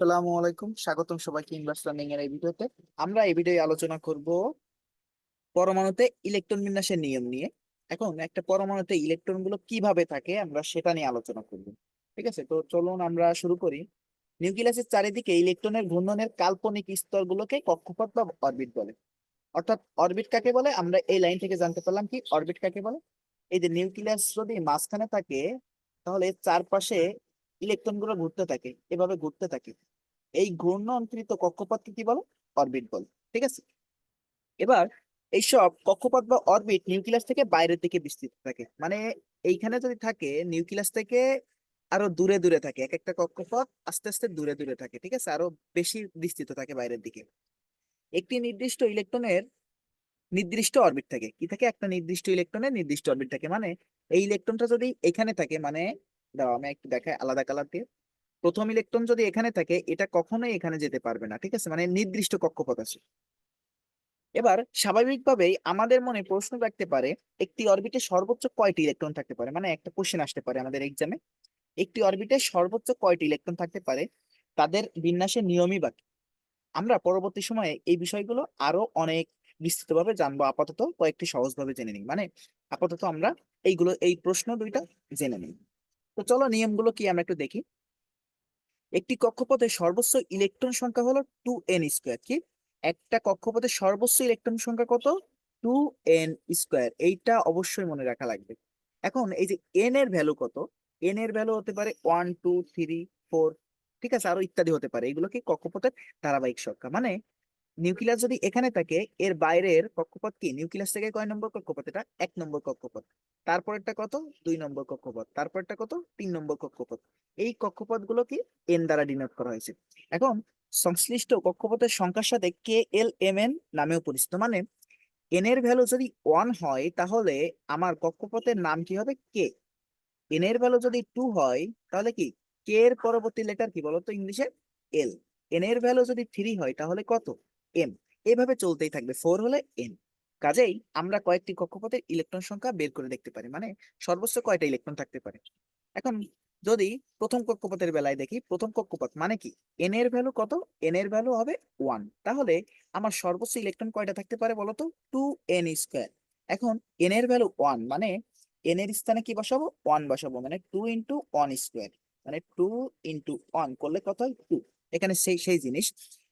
আসসালামু আলাইকুম। স্বাগতম সবাইকে ইনভার্স লার্নিং এর এই ভিডিওতে। আমরা এই আলোচনা করব পরমাণুতে ইলেকট্রন বিন্যাসের নিয়ম নিয়ে। এখন একটা পরমাণুতে কীভাবে থাকে আমরা সেটা নিয়ে আলোচনা করব। ঠিক আছে? তো চলুন আমরা শুরু করি। নিউক্লিয়াসের চারিদিকে ইলেকট্রনের ঘূর্ণনের কাল্পনিক স্তরগুলোকে কক্ষপথ বা অরবিট বলে। অর্থাৎ অরবিট কাকে বলে? আমরা এই লাইন থেকে জানতে পারলাম কি অরবিট কাকে বলে? এই যে নিউক্লিয়াস যদি মাঝখানে থাকে, তাহলে চারপাশে ইলেকট্রনগুলো ঘুরতে থাকে, এভাবে ঘুরতে থাকে। এই ঘূর্ণান্তরিত কক্ষপথকে কি বলে? অরবিট বলে। ঠিক আছে? এবার এইসব কক্ষপথ বা অরবিট নিউক্লিয়াস থেকে বাইরের দিকে বিস্তৃত থাকে। মানে এইখানে যদি থাকে নিউক্লিয়াস থেকে আরও দূরে দূরে থাকে। এক একটা কক্ষপথ আস্তে আস্তে দূরে দূরে থাকে। ঠিক আছে? আরও বেশি বিস্তৃত থাকে বাইরের দিকে। একটি নির্দিষ্ট ইলেকট্রনের নির্দিষ্ট অরবিট থাকে। কি থাকে? একটা নির্দিষ্ট ইলেকট্রনের নির্দিষ্ট অরবিট থাকে। মানে এই ইলেকট্রনটা যদি এখানে থাকে মানে দাঁড়াও, আমি একটু দেখাই আলাদা কালার দিয়ে। প্রথম ইলেকট্রন যদি এখানে থাকে, এটা কখনোই এখানে যেতে পারবে না, ঠিক আছে? মানে নির্দিষ্ট কক্ষপথ আছে। এবার স্বাভাবিকভাবেই আমাদের মনে প্রশ্ন রাখতে পারে, একটি অরবিটে সর্বোচ্চ কয়টি ইলেকট্রন থাকতে পারে? মানে একটা কোশ্চেন আসতে পারে আমাদের এক্সামে একটি অরবিটে সর্বোচ্চ কয়টি ইলেকট্রন থাকতে পারে? তাদের বিন্যাসের নিয়মই বাকি আমরা পরবর্তী সময়ে এই বিষয়গুলো আরও অনেক বিস্তৃতভাবে জানব, আপাতত কয়েকটি সহজভাবে জেনে নিই। মানে আপাতত আমরা এইগুলো, এই প্রশ্ন দুইটা জেনে নিই। তো চলো নিয়মগুলো কি আমরা একটু দেখি। একটি কক্ষপথে সর্বোচ্চ ইলেকট্রন সংখ্যা হলো টু এন স্কোয়ার কি? একটা কক্ষপথে সর্বোচ্চ ইলেকট্রন সংখ্যা কত? টু এন স্কোয়ার এইটা অবশ্যই মনে রাখা লাগবে। এখন এই যে এন এর ভ্যালু কত? এন এর ভ্যালু হতে পারে ওয়ান টু থ্রি ফোর ঠিক আছে? আরও ইত্যাদি হতে পারে। এগুলোকে কক্ষপথের ধারাবাহিক সংখ্যা। মানে নিউক্লিয়াস যদি এখানে থাকে, এর বাইরের কক্ষপথ কি? নিউক্লিয়াস থেকে কয় নম্বর কক্ষপথ এটা? এক নম্বর কক্ষপথ। তারপরেরটা কত? দুই নম্বর কক্ষপথ। তারপরটা কত? তিন নম্বর কক্ষপথ। এই কক্ষপথগুলো কি? এন দ্বারা ডিনোট করা হয়েছে। এখন সংশ্লিষ্ট কক্ষপথের সংখ্যার সাথে কে এল এম এন নামেও পরিচিত। মানে এন এর ভ্যালু যদি ওয়ান হয়, তাহলে আমার কক্ষপথের নাম কি হবে? কে এন এর ভ্যালু যদি টু হয়, তাহলে কি? কে এর পরবর্তী লেটার কি বলতো ইংলিশে? এল এন এর ভ্যালু যদি থ্রি হয়, তাহলে কত? এম এভাবে চলতেই থাকবে। ফোর হলে এন কাজেই আমরা কয়েকটি কক্ষপথের ইলেকট্রন সংখ্যা বের করে দেখতে পারি। মানে সর্বোচ্চ কয়টা ইলেকট্রন থাকতে পারে? এখন যদি প্রথম কক্ষপথের বেলায় দেখি, প্রথম কক্ষপথ মানে কি? এন এর ভ্যালু কত? এন এর ভ্যালু হবে ওয়ান তাহলে আমার সর্বোচ্চ ইলেকট্রন কয়টা থাকতে পারে বলতো? টু এন স্কোয়ার এখন এন এর ভ্যালু ওয়ান মানে এন এর স্থানে কি বসাবো? ওয়ান বসাবো মানে টু ইন্টু ওয়ান স্কোয়ার মানে টু ইন্টু ওয়ান করলে কত হয়? টু এখানে সেই সেই জিনিস।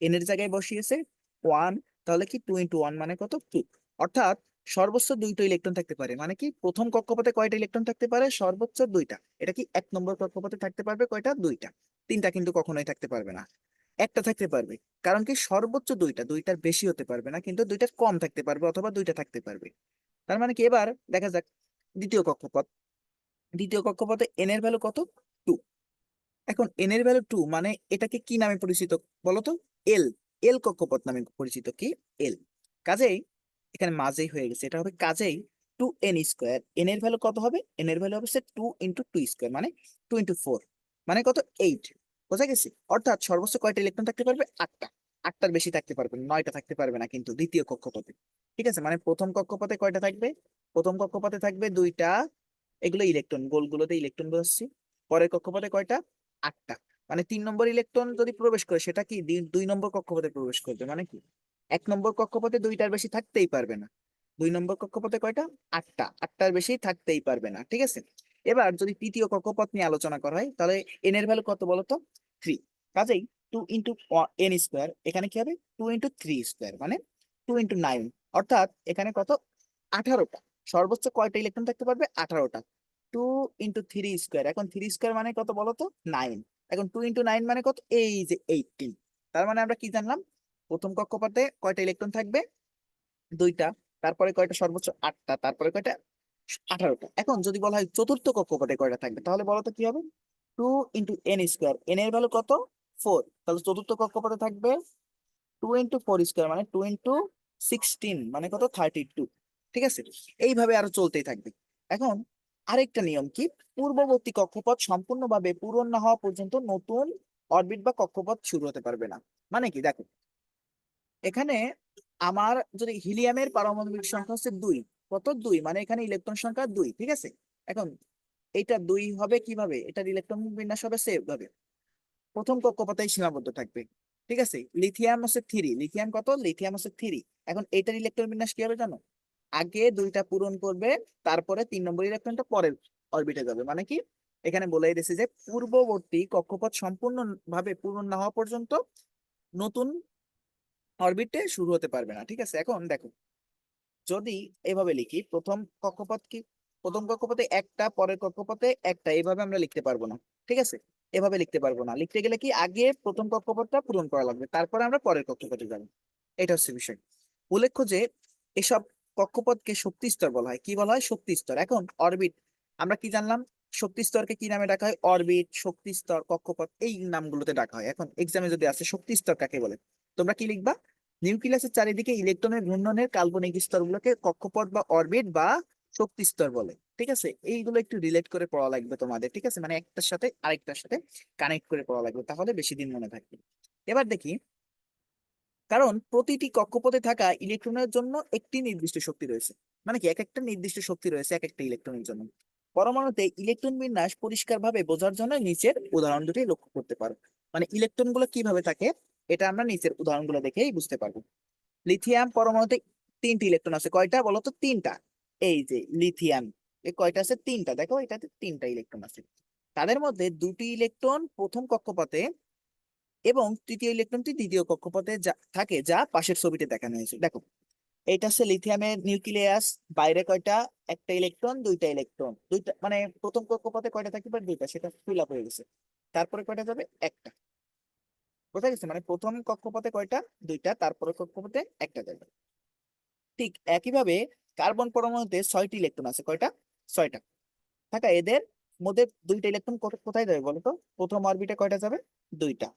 এন এর জায়গায় বসিয়েছে ওয়ান তাহলে কি টু ইন্টু ওয়ান মানে কত? টু অর্থাৎ সর্বোচ্চ দুইটা ইলেকট্রন থাকতে পারে। মানে কি? প্রথম কক্ষপথে কয়টা ইলেকট্রন থাকতে পারে? সর্বোচ্চ দুইটা। এটা কি? এক নম্বর কক্ষপথে থাকতে পারবে কয়টা? দুইটা। তিনটা কিন্তু কখনোই থাকতে পারবে না। একটা থাকতে পারবে। কারণ কি? সর্বোচ্চ দুইটা। দুইটার বেশি হতে পারবে না, কিন্তু দুইটার কম থাকতে পারবে অথবা দুইটা থাকতে পারবে। তার মানে কি? এবার দেখা যাক দ্বিতীয় কক্ষপথ। দ্বিতীয় কক্ষপথে এন এর ভ্যালু কত? টু এখন এন এর ভ্যালু টু মানে এটাকে কি নামে পরিচিত বলতো? এল এল কক্ষপথ নামে পরিচিত কি? এল। কাজেই এখানে মাঝেই হয়ে গেছে। এটা হবে কাজেই টু এন স্কোয়ার এন এর ভ্যালু কত হবে? এন এর ভ্যালু হবে সে টু ইন্টু টু স্কোয়ার মানে টু ইন্টু ফোর মানে কত? এইট বোঝা গেছে? অর্থাৎ সর্বোচ্চ কয়টা ইলেকট্রন থাকতে পারবে? আটটা। আটটার বেশি থাকতে পারবে নয়টা থাকতে পারবে না কিন্তু দ্বিতীয় কক্ষপথে। ঠিক আছে? মানে প্রথম কক্ষপথে কয়টা থাকবে? প্রথম কক্ষপথে থাকবে দুইটা। এগুলো ইলেকট্রন গোলগুলোতে ইলেকট্রন বসছি পরের কক্ষপথে কয়টা? আটটা। মানে তিন নম্বর ইলেকট্রন যদি প্রবেশ করে, সেটা কি? দুই- নম্বর কক্ষপথে প্রবেশ করবে মানে কি? এক নম্বর কক্ষপথে দুইটার বেশি থাকতেই পারবে না। দুই নম্বর কক্ষপথে কয়টা? আটটা। আটটার বেশি থাকতেই পারবে না, ঠিক আছে? এবার যদি তৃতীয় কক্ষপথ নিয়ে আলোচনা করা হয়, তাহলে এন এর ভ্যালু কত বলতো? থ্রি কাজেই টু ইন্টু এন স্কোয়ার এখানে কি হবে? টু ইন্টু থ্রি স্কোয়ার মানে টু ইন্টু নাইন অর্থাৎ এখানে কত? আঠারোটা। সর্বোচ্চ কয়টা ইলেকট্রন থাকতে পারবে? আঠারোটা। টু ইন্টু থ্রি স্কোয়ার এখন থ্রি স্কোয়ার মানে কত বলতো? নাইন এখন টু ইন্টু নাইন মানে কত? এই যে এইটিন তার মানে আমরা কি জানলাম? প্রথম কক্ষপথে কয়টা ইলেকট্রন থাকবে? দুইটা। তারপরে কয়টা? সর্বোচ্চ আটটা। তারপরে কয়টা? আঠারোটা। এখন যদি বলা হয় চতুর্থ কক্ষপথে কয়টা থাকবে, তাহলে বলো তো কি হবে? Two into N square N এর ভ্যালু কত? ফোর তাহলে চতুর্থ কক্ষপথে থাকবে টু ইন্টু ফোর স্কোয়ার মানে টু ইন্টু সিক্সটিন মানে কত? থার্টি টু ঠিক আছে? এইভাবে আরও চলতেই থাকবে। এখন আরেকটা নিয়ম কি? পূর্ববর্তী কক্ষপথ সম্পূর্ণভাবে পূরণ না হওয়া পর্যন্ত নতুন অরবিট বা কক্ষপথ শুরু হতে পারবে না। মানে কি? দেখো, এখানে আমার যদি হিলিয়ামের পারমাণবিক সংখ্যা হচ্ছে দুই, কত? দুই মানে এখানে ইলেকট্রন সংখ্যা দুই, ঠিক আছে? এখন এটা দুই হবে কীভাবে? এটার ইলেকট্রন বিন্যাস হবে সেভ ভাবে। প্রথম কক্ষপথেই সীমাবদ্ধ থাকবে, ঠিক আছে? লিথিয়াম হচ্ছে থ্রি লিথিয়াম কত? লিথিয়াম হচ্ছে থ্রি এখন এইটার ইলেকট্রন বিন্যাস কি হবে জানো? আগে দুইটা পূরণ করবে, তারপরে তিন নম্বর ইলেকট্রনটা পরের অরবিটে যাবে। মানে কি? এখানে বলে দিয়েছে যে পূর্ববর্তী কক্ষপথ সম্পূর্ণ ভাবে পূরণ না হওয়া পর্যন্ত নতুন অরবিটে শুরু হতে পারবে না, ঠিক আছে? এখন দেখো, যদি এভাবে লিখি, প্রথম কক্ষপথ কি? প্রথম কক্ষপথে একটা, পরের কক্ষপথে একটা এইভাবে আমরা লিখতে পারব না, ঠিক আছে? এভাবে লিখতে পারব না। লিখতে গেলে কি? আগে প্রথম কক্ষপথটা পূরণ করা লাগবে, তারপরে আমরা পরের কক্ষপথে যাব। এটা হচ্ছে বিষয়। উল্লেখ্য যে এসব কক্ষপথকে শক্তি স্তর বলা হয়। কি বলা হয়? শক্তি স্তর। এখন অরবিট আমরা কি জানলাম? শক্তি স্তরকে কি নামে ডাকা হয়? অরবিট শক্তি স্তর, কক্ষপথ এই নামগুলোতে ডাকা হয়। এখন এক্সামে যদি আসে, শক্তি স্তর কাকে বলে? তোমরা কি লিখবা? নিউক্লিয়াসের চারিদিকে ইলেকট্রনের ঘূর্ণনের কাল্পনিক স্তরগুলোকে কক্ষপথ বা অরবিট বা শক্তি স্তর বলে। ঠিক আছে? এইগুলো একটু রিলেট করে পড়া লাগবে তোমাদের। ঠিক আছে? মানে একটার সাথে আরেকটার সাথে কানেক্ট করে পড়া লাগবে। তাহলে বেশি দিন মনে থাকবে। এবার দেখি কারণ প্রতিটি কক্ষপথে থাকা ইলেকট্রনের জন্য একটি নির্দিষ্ট শক্তি রয়েছে। মানে কি? এক একটা নির্দিষ্ট শক্তি রয়েছে এক একটা ইলেকট্রনের জন্য। পরমাণুতে ইলেকট্রন বিন্যাস পরিষ্কারভাবে বোঝার জন্য নিচের উদাহরণ দুটি লক্ষ্য করতে পারো। মানে ইলেকট্রনগুলো কীভাবে থাকে, এটা আমরা নিচের উদাহরণগুলো দেখেই বুঝতে পারব। লিথিয়াম পরমাণুতে তিনটি ইলেকট্রন আছে। কয়টা বলো তো? তিনটা। এই যে লিথিয়াম, এ কয়টা আছে? তিনটা। দেখো এটাতে তিনটা ইলেকট্রন আছে। তাদের মধ্যে দুটি ইলেকট্রন প্রথম কক্ষপথে এবং তৃতীয় ইলেকট্রনটি দ্বিতীয় কক্ষপথে থাকে যা পাশের ছবিতে দেখানো হয়েছে। দেখো, এটা হচ্ছে লিথিয়ামের নিউক্লিয়াস, বাইরে কয়টা? একটা ইলেকট্রন, দুইটা ইলেকট্রন। দুইটা মানে প্রথম কক্ষপথে কয়টা থাকতে পারে? দুইটা, সেটা ফিল আপ হয়ে গেছে। তারপরে কয়টা যাবে? একটা। বোঝা গেছে? মানে প্রথম কক্ষপথে কয়টা? দুইটা তারপরে কক্ষপথে একটা যাবে। ঠিক একইভাবে কার্বন পরমাণুতে ছয়টি ইলেকট্রন আছে। কয়টা? ছয়টা। থাকা এদের মধ্যে দুইটা ইলেকট্রন কোথায় যাবে বলো তো? প্রথম অরবিটে কয়টা যাবে? দুইটা।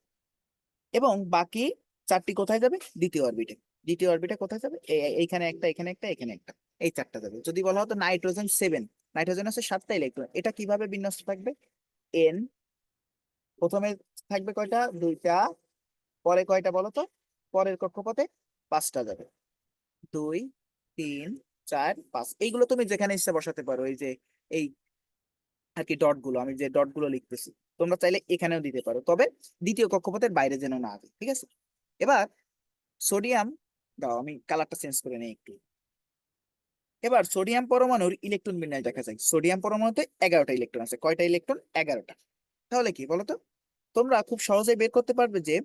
এবং বাকি চারটি কোথায় যাবে? দ্বিতীয় অরবিটে দ্বিতীয় অরবিটে কোথায় যাবে? এইখানে একটা, এখানে একটা এখানে একটা। এই চারটা যাবে। যদি বলা হতো নাইট্রোজেন সেভেন নাইট্রোজেন আছে সাতটা ইলেকট্রন এটা কীভাবে বিন্যস্ত থাকবে? এন প্রথমে থাকবে কয়টা? দুইটা। পরে কয়টা বলো তো? পরের কক্ষপথে পাঁচটা যাবে। দুই, তিন, চার, পাঁচ। এইগুলো তুমি যেখানে ইচ্ছা বসাতে পারো। এই যে, এই আর কি ডটগুলো, আমি যে ডটগুলো লিখতেছি। তোমরা চাইলে এখানেও দিতে পারো। তবে দ্বিতীয় কক্ষপথের বাইরে যেন না আসে ঠিক আছে? এবার সোডিয়াম দাও আমি কালারটা চেঞ্জ করে নিই একটু। এবার সোডিয়াম পরমাণুর ইলেকট্রন বিন্যাস দেখা যায় সোডিয়াম পরমাণুতে এগারোটা ইলেকট্রন আছে। কয়টা ইলেকট্রন এগারোটা। তাহলে কি বলতো? তোমরা খুব সহজে বের করতে পারবে যে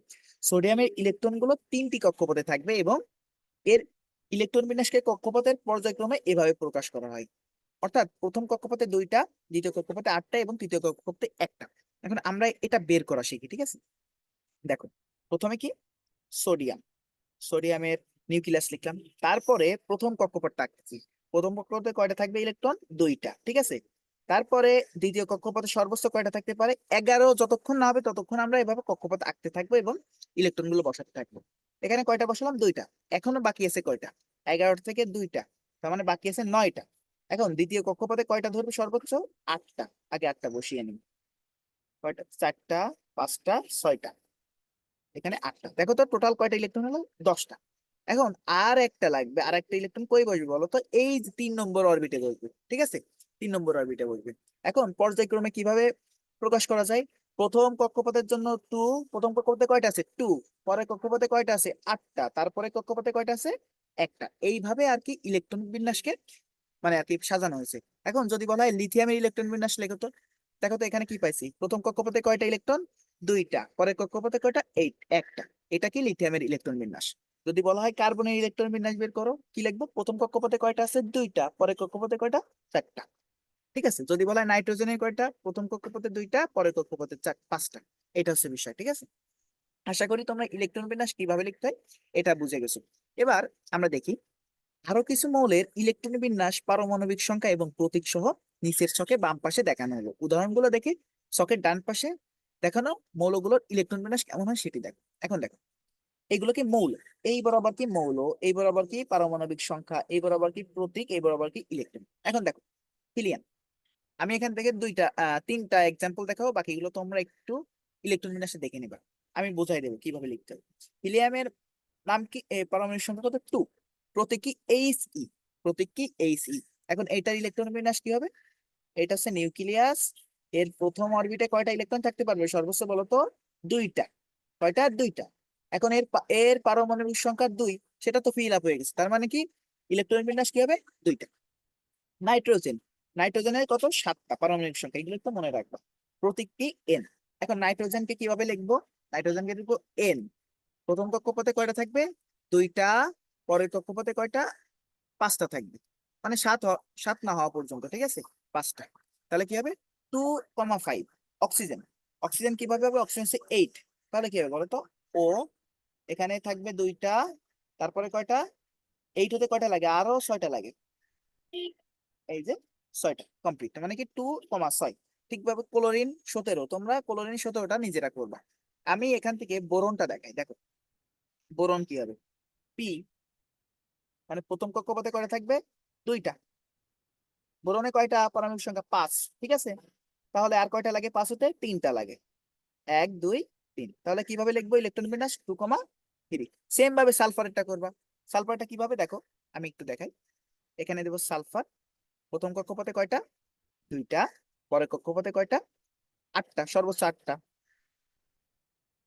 সোডিয়ামের ইলেকট্রনগুলো তিনটি কক্ষপথে থাকবে এবং এর ইলেকট্রন বিন্যাসকে কক্ষপথের পর্যায়ক্রমে এভাবে প্রকাশ করা হয়। অর্থাৎ প্রথম কক্ষপথে দুইটা, দ্বিতীয় কক্ষপথে আটটা এবং তৃতীয় কক্ষপথে একটা। এখন আমরা এটা বের করা শিখি, ঠিক আছে? দেখো, প্রথমে কি? সোডিয়াম। সোডিয়ামের নিউক্লিয়াস লিখলাম। তারপরে প্রথম কক্ষপথটা আঁকছি প্রথম কক্ষপথে কয়টা থাকবে? ইলেকট্রন দুইটা, ঠিক আছে? তারপরে দ্বিতীয় কক্ষপথে সর্বোচ্চ কয়টা থাকতে পারে? এগারো, যতক্ষণ না হবে ততক্ষণ আমরা এভাবে কক্ষপথ আঁকতে থাকব এবং ইলেকট্রনগুলো বসাতে থাকব। এখানে কয়টা বসালাম? দুইটা। এখনও বাকি আছে কয়টা? এগারোটা থেকে দুইটা। তার মানে বাকি আছে নয়টা। এখন দ্বিতীয় কক্ষপথে কয়টা ধরবে সর্বোচ্চ? আটটা। আগে আটটা বসিয়ে নিন কয়টা? চারটা, পাঁচটা, ছয়টা। এখানে আটটা। দেখো তো টোটাল কয়টা ইলেকট্রন হলো? দশটা। এখন আর একটা লাগবে, আর একটা ইলেকট্রন কই বসবে বলো তো? এই তিন নম্বর অরবিটে বসবে, ঠিক আছে? তিন নম্বর অরবিটে বসবে। এখন পর্যায়ক্রমে কীভাবে প্রকাশ করা যায়? প্রথম কক্ষপথের জন্য টু প্রথম কক্ষপথে কয়টা আছে? টু পরের কক্ষপথে কয়টা আছে? আটটা তারপরে কক্ষপথে কয়টা আছে? একটা। এইভাবে আর কি ইলেকট্রন বিন্যাসকে মানে আর কি সাজানো হয়েছে। এখন যদি বলা হয় লিথিয়ামের ইলেকট্রন বিন্যাস লেখো তো। দেখো তো এখানে কি পাইছি? প্রথম কক্ষপথে কয়টা ইলেকট্রন দুইটা। পরের কক্ষপথে কয়টা? এইট একটা। এটা কি? লিথিয়ামের ইলেকট্রন বিন্যাস। যদি বলা হয় কার্বনের ইলেকট্রন বিন্যাস বের করো, কি লিখব? প্রথম কক্ষপথে কয়টা আছে? দুইটা। পরের কক্ষপথে কয়টা? চারটা। ঠিক আছে? যদি বলা হয় নাইট্রোজেনের কয়টা? প্রথম কক্ষপথে দুইটা, পরের কক্ষপথে চার, পাঁচটা। এটা হচ্ছে বিষয়, ঠিক আছে? আশা করি তোমরা ইলেকট্রন বিন্যাস কীভাবে লিখতে হয়, এটা বুঝে গেছো। এবার আমরা দেখি। আরও কিছু মৌলের ইলেকট্রন বিন্যাস পারমাণবিক সংখ্যা এবং প্রতীক সহ নিচের ছকে বাম পাশে দেখানো হলো। উদাহরণগুলো দেখে ছকের ডান পাশে দেখানো মৌলগুলোর ইলেকট্রন বিন্যাস কেমন হয় সেটি দেখো। এখন দেখো, এগুলো কি মৌল? এই বরাবর কি মৌল? এই বরাবর কি পারমাণবিক সংখ্যা? এই বরাবর কি প্রতীক? এই বরাবর কি ইলেকট্রন এখন দেখো হিলিয়াম আমি এখান থেকে দুইটা তিনটা এক্সাম্পল দেখাবো, বাকিগুলো তোমরা একটু ইলেকট্রন বিন্যাসে দেখে নিবা। আমি বোঝাই দেবো কীভাবে লিখতে হবে। হিলিয়ামের নাম কি? পারমাণবিক সংখ্যা কত? টু প্রতীক কি এইচ ই প্রতীক কি এইচ ই এখন এইটার ইলেকট্রন বিন্যাস কি হবে? এটা হচ্ছে নিউক্লিয়াস, এর প্রথম অরবিটে কয়টা ইলেকট্রন থাকতে পারবে? সর্বোচ্চ বলতো দুইটা। কয়টা? দুইটা। এখন এর এর পারমাণবিক সংখ্যা দুই, সেটা তো ফিল আপ হয়ে গেছে। তার মানে কি? ইলেকট্রন বিন্যাস কি হবে? দুইটা। নাইট্রোজেন। নাইট্রোজেনের কত? সাতটা পারমাণবিক সংখ্যা। এগুলো একটু মনে রাখবা। প্রতীকটি এন এখন নাইট্রোজেনকে কীভাবে লিখব? নাইট্রোজেনকে লিখব এন প্রথম কক্ষপথে কয়টা থাকবে? দুইটা। পরের কক্ষপথে কয়টা? পাঁচটা থাকবে। মানে সাত সাত না হওয়া পর্যন্ত, ঠিক আছে? পাঁচটা। তাহলে কি হবে? Two comma five oxygen oxygen কীভাবে হবে? অক্সিজেন হচ্ছে এইট তাহলে কি হবে বলো তো? ও এখানে থাকবে দুইটা, তারপরে কয়টা? এইট হতে কয়টা লাগে? আরও ছয়টা লাগে। এই যে ছয়টা কমপ্লিট মানে কি টু কমা ছয়। ঠিকভাবে ক্লোরিন সতেরো, তোমরা ক্লোরিন সতেরোটা নিজেরা করবা। আমি এখান থেকে বোরনটা দেখাই, দেখো। বোরন কি হবে? পি মানে প্রথম কক্ষপথে কয়টা থাকবে? দুইটা। বোরনে কয়টা পারমাণবিক সংখ্যা? পাঁচ, ঠিক আছে? তাহলে আর কয়টা লাগে? পাঁচ হতে তিনটা লাগে। এক, দুই, তিন। তাহলে কীভাবে লিখব? ইলেকট্রন বিন্যাস টু কমা থ্রি সেম ভাবে সালফারেরটা করবা। সালফারটা কীভাবে? দেখো, আমি একটু দেখাই। এখানে দেবো সালফার প্রথম কক্ষপথে কয়টা? দুইটা। পরের কক্ষপথে কয়টা? আটটা, সর্বোচ্চ আটটা।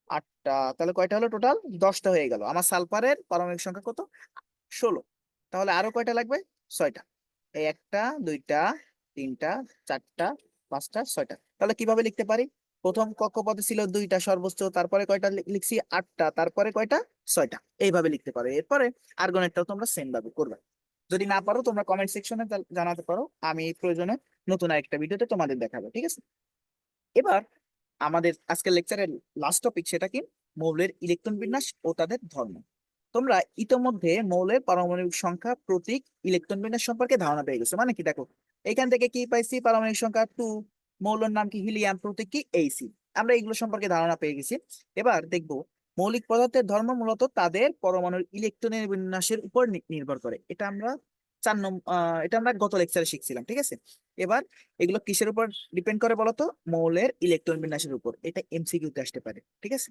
আটটা। তাহলে কয়টা হলো টোটাল দশটা হয়ে গেল। আমার সালফারের পারমাণবিক সংখ্যা কত? ষোলো। তাহলে আরও কয়টা লাগবে? ছয়টা। একটা, দুইটা, তিনটা, চারটা, পাঁচটা, ছয়টা। তাহলে কীভাবে লিখতে পারি? প্রথম কক্ষপথে ছিল দুইটা সর্বোচ্চ, তারপরে কয়টা লিখছি আটটা, তারপরে কয়টা? ছয়টা। এইভাবে লিখতে পারো। এরপরে আর্গনেটটাও তোমরা সেম ভাবে করবে। যদি না পারো, তোমরা কমেন্ট সেকশনে জানাতে পারো। আমি প্রয়োজনে নতুন আরেকটা ভিডিওতে তোমাদের দেখাবো, ঠিক আছে? এবার আমাদের আজকের লেকচারের লাস্ট টপিক সেটা কি? মৌলের ইলেকট্রন বিন্যাস ও তাদের ধর্ম। তোমরা ইতোমধ্যে মৌলের পারমাণবিক সংখ্যা প্রতীক ইলেকট্রন বিন্যাস সম্পর্কে ধারণা পেয়ে গেছো। মানে কি দেখো, এখান থেকে কি পাইছি? পারমাণবিক সংখ্যা টু, মৌলের নাম কি? হিলিয়াম, প্রতীক কি? এইসি আমরা এগুলো সম্পর্কে ধারণা পেয়ে গেছি। এবার দেখব, মৌলিক পদার্থের ধর্ম মূলত তাদের পরমাণুর ইলেকট্রনের বিন্যাসের উপর নির্ভর করে। এটা আমরা চার নম্বর এটা আমরা গত লেকচারে শিখছিলাম, ঠিক আছে? এবার এগুলো কিসের উপর ডিপেন্ড করে বলতো? মৌলের ইলেকট্রন বিন্যাসের উপর। এটা এমসিকিউতে আসতে পারে, ঠিক আছে?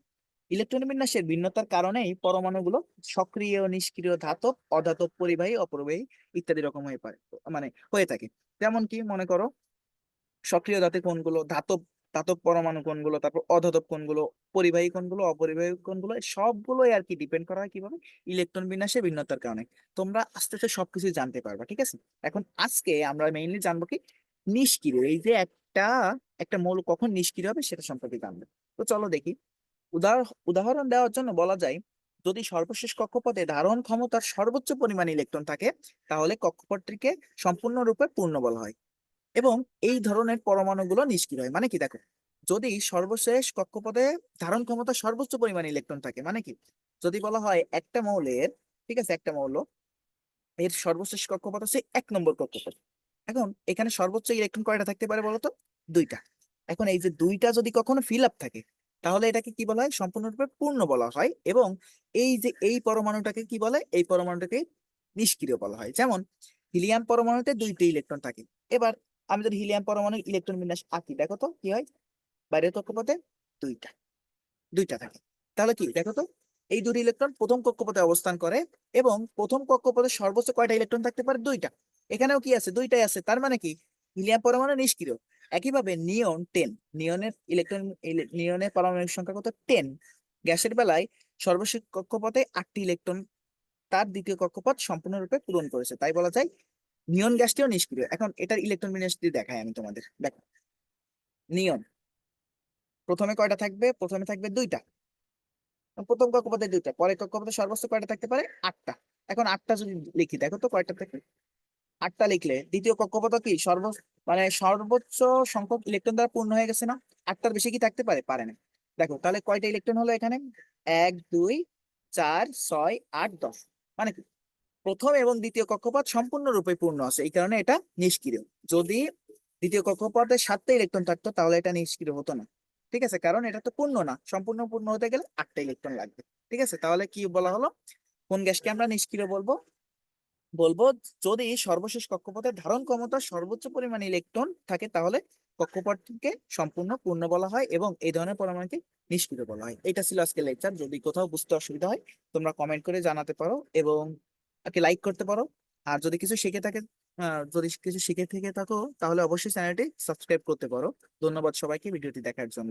ইলেকট্রন বিন্যাসের ভিন্নতার কারণেই পরমাণুগুলো সক্রিয়, নিষ্ক্রিয়, ধাতব, অধাতব, পরিবাহী, অপরিবাহী ইত্যাদি রকম হয়ে পারে মানে হয়ে থাকে। যেমন কি মনে করো, সক্রিয় ধাতু কোনগুলো, ধাতব ধাতব পরমাণু কোনগুলো, তারপর অধাতব কোনগুলো, পরিবাহী কোনগুলো, অপরিবাহী কোনগুলো সবগুলোই আর কি ডিপেন্ড করা হয় কীভাবে? ইলেকট্রন বিন্যাসের ভিন্নতার কারণে। তোমরা আস্তে আস্তে সবকিছু জানতে পারবা, ঠিক আছে? এখন আজকে আমরা মেইনলি জানব কি নিষ্ক্রিয়, এই যে একটা একটা মৌল কখন নিষ্ক্রিয় হবে সেটা সম্পর্কে জানবে। তো চলো দেখি। উদাহরণ দেওয়ার জন্য বলা যায়, যদি সর্বশেষ কক্ষপথে ধারণ ক্ষমতার সর্বোচ্চ পরিমাণ ইলেকট্রন থাকে, তাহলে কক্ষপথটিকে সম্পূর্ণরূপে পূর্ণ বলা হয়। এবং এই ধরনের পরমাণুগুলো নিষ্ক্রিয় হয়। মানে কি? দেখো, যদি সর্বশেষ কক্ষপথে ধারণ ক্ষমতা সর্বোচ্চ পরিমাণ ইলেকট্রন থাকে মানে কি? যদি বলা হয় একটা মৌলের, ঠিক আছে, একটা মৌল, এর সর্বশেষ কক্ষপথ হচ্ছে এক নম্বর কক্ষপথ। এখন এখানে সর্বোচ্চ ইলেকট্রন কয়টা থাকতে পারে বলতো? দুইটা। এখন এই যে দুইটা যদি কখনো ফিল আপ থাকে তাহলে এটাকে কি বলা হয়? সম্পূর্ণরূপে পূর্ণ বলা হয় এবং এই যে এই পরমাণুটাকে কি বলে? এই পরমাণুটাকে নিষ্ক্রিয় বলা হয়। যেমন হিলিয়াম পরমাণুতে দুইটি ইলেকট্রন থাকে। এবার আমি যদি হিলিয়াম পরমাণুর ইলেকট্রন বিন্যাস আঁকি, দেখো তো কি হয়? বাইরের কক্ষপথে দুইটা দুইটা থাকে। তাহলে কি? দেখো তো, এই দুটি ইলেকট্রন প্রথম কক্ষপথে অবস্থান করে এবং প্রথম কক্ষপথে সর্বোচ্চ কয়টা ইলেকট্রন থাকতে পারে? দুইটা। এখানেও কি আছে? দুইটাই আছে। তার মানে কি? হিলিয়াম পরমাণু নিষ্ক্রিয়। একইভাবে নিয়ন টেন নিয়নের ইলেকট্রন নিয়নের পারমাণবিক সংখ্যা কত? টেন গ্যাসের বেলায় সর্বশেষ কক্ষপথে আটটি ইলেকট্রন তার দ্বিতীয় কক্ষপথ সম্পূর্ণরূপে পূরণ করেছে। তাই বলা যায় নিয়ন গ্যাসটিও নিষ্ক্রিয়। এখন এটার ইলেকট্রন বিন্যাস দিয়ে দেখাই আমি তোমাদের। দেখো। নিয়ন। প্রথমে কয়টা থাকবে? প্রথমে থাকবে দুইটা। প্রথম কক্ষপথে দুইটা, পরের কক্ষপথে সর্বোচ্চ কয়টা থাকতে পারে? আটটা। এখন আটটা যদি লিখি, দেখো তো কয়টা থাকে আটটা লিখলে, দ্বিতীয় কক্ষপথ কি সর্ব মানে সর্বোচ্চ সংখ্যক ইলেকট্রন দ্বারা পূর্ণ হয়ে গেছে না? আটটার বেশি কি থাকতে পারে? পারে না। দেখো, তাহলে কয়টা ইলেকট্রন হলো এখানে? এক, দুই, চার, ছয়, আট, দশ। মানে কি? প্রথম এবং দ্বিতীয় কক্ষপথ সম্পূর্ণরূপে পূর্ণ আছে। এই কারণে এটা নিষ্ক্রিয়। যদি দ্বিতীয় কক্ষপথে সাতটা ইলেকট্রন থাকতো, তাহলে এটা নিষ্ক্রিয় হতো না। ঠিক আছে? কারণ এটা তো পূর্ণ না। সম্পূর্ণ পূর্ণ হতে গেলে আটটা ইলেকট্রন লাগবে। ঠিক আছে? তাহলে কি বলা হলো? কোন গ্যাসকে আমরা নিষ্ক্রিয় বলব? বলব যদি সর্বশেষ কক্ষপথের ধারণ ক্ষমতা সর্বোচ্চ পরিমাণ ইলেকট্রন থাকে, তাহলে কক্ষপথকে সম্পূর্ণ পূর্ণ বলা হয় এবং এই ধরনের পরমাণুকে নিষ্ক্রিয় বলা হয়। এটা ছিল আজকে লেকচার যদি কোথাও বুঝতে অসুবিধা হয়, তোমরা কমেন্ট করে জানাতে পারো এবং লাইক করতে পারো। আর যদি কিছু শিখে থাকে যদি কিছু শিখে থেকে থাকো, তাহলে অবশ্যই চ্যানেলটি সাবস্ক্রাইব করতে পারো। ধন্যবাদ সবাইকে, ভিডিওটি দেখার জন্য।